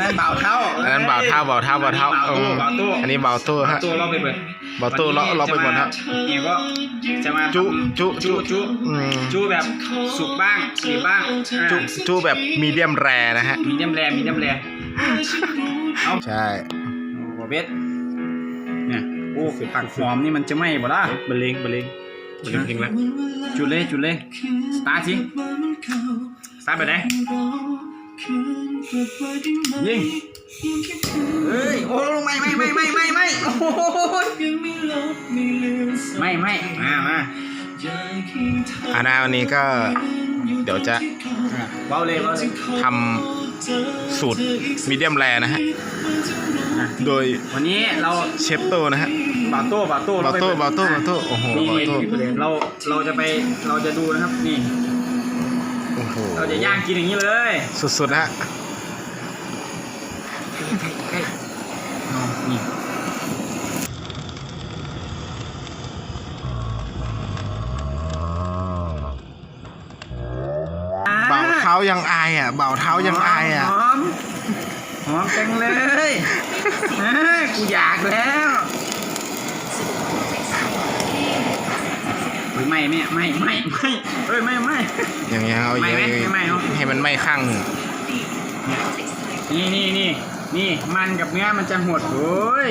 นั่นเบาเท่าอันนั้นเบาเท่าเบาเท่าเบาเท่าเบาอืตู้มเบาตู้อันนี้เบาตู้ฮะ ตู้เราไปเบิดเบาตู้เราเราไปหมดครับนี่ก็จะมาจุจุ จุจุอืมจุแบบสุกบ้างดิบบ้างจุจุแบบมีเดียมแรนะฮะ มีน้ำแรงมีน้ำแรงเอาใช่ โอ้เบสเนี่ยโอ้ผักหอมนี่มันจะไหม้บ่ล่ะบรรเลงบรรเลงบรรเลงเพลงแล้วจุดเลยจุดเลยสตาร์ทสิสตาร์ทไปไหน ยิงเฮ้ย โอ้ไม่ไม่ไม่ไม่ไม่ไม่โอ้ยไม่ไม่มามาอาณาวันนี้ก็เดี๋ยวจะเบาเลยเบาเลยทำสูตรมีเดียมแรนะฮะ โดยวันนี้เราเชฟโตนะฮะบาโต้บาโต้บาโต้บาโต้บาโต้โอ้โหบาโต้เราเราจะไปเราจะดูนะครับนี่ โอ้โหเราจะย่างกินอย่างนี้เลยสุดๆฮะเอานี่เบาเท้ายังอายอะเบาเท้ายังอายอะ หอมหอมจังเลยอ่ากูอยากแล้ว ไม่ไม่ไม่ไม่ไม่เฮ้ยไม่ไม่ อย่างเงี้ยเอาไม่เยไหมอะไม่ไหมเนอะ ให้มันไหม้ข้างหนึ่งนี่นี่นี่นี่มันกับเนื้อมันจะหดโอ้ย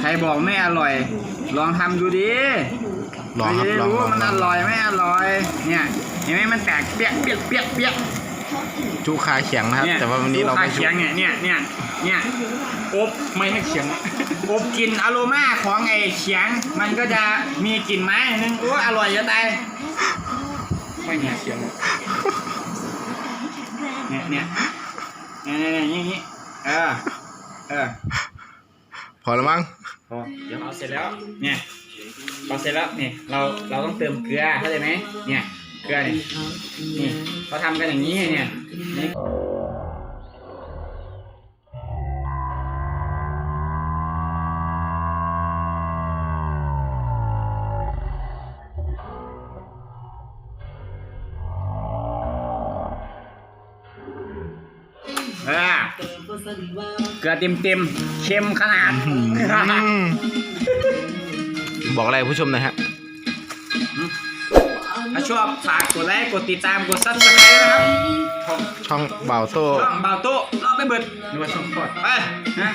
ใครบอกไม่อร่อย ลองทำดูดิลองครับเราจะได้ลองรู้ลอว่างมันลอองร่อยไม่อร่อย เนี่ยเห็นไหมมันแตกเปียกเปียกเปียกเปียก จุคาเขียงนะครับเนี่ยแต่ว่าวันนี้เราลูกไม่ค้จุเคียงเนี่ยเนี่ยเนี่ยเนี่ยอบไม่ให้เขียงอบกลิ่นอโรมาของไอ้เขียง มันก็จะมีกลิ่นไม้นึงโอ้อร่อยจะตายไม่เนี่ยเขียงเนี่ยเนี่ยเนี่ยเนี่ยเนี่ยอย่างงี้เออเออพอแล้วมั้งพอเดี๋ยวเอาเสร็จแล้วเนี่ยพอเสร็จแล้วเนี่ยเราเราต้องเติมเกลือเข้าใจไหมเนี่ย เกลือเนี่ยนี่เขาทำกันอย่างนี้เนี่ยนี่เออเกลือเต็มเต็มๆเค็มขนาดอืมบอกอะไรผู้ชมหนะฮะ ถ้าชอบฝากกดไลค์กดติดตามกดซับสไครต์นะครับช่องเบาโต้ช่องเบาโต้รอไปเบิดหรือว่าช่องพอดไปนะ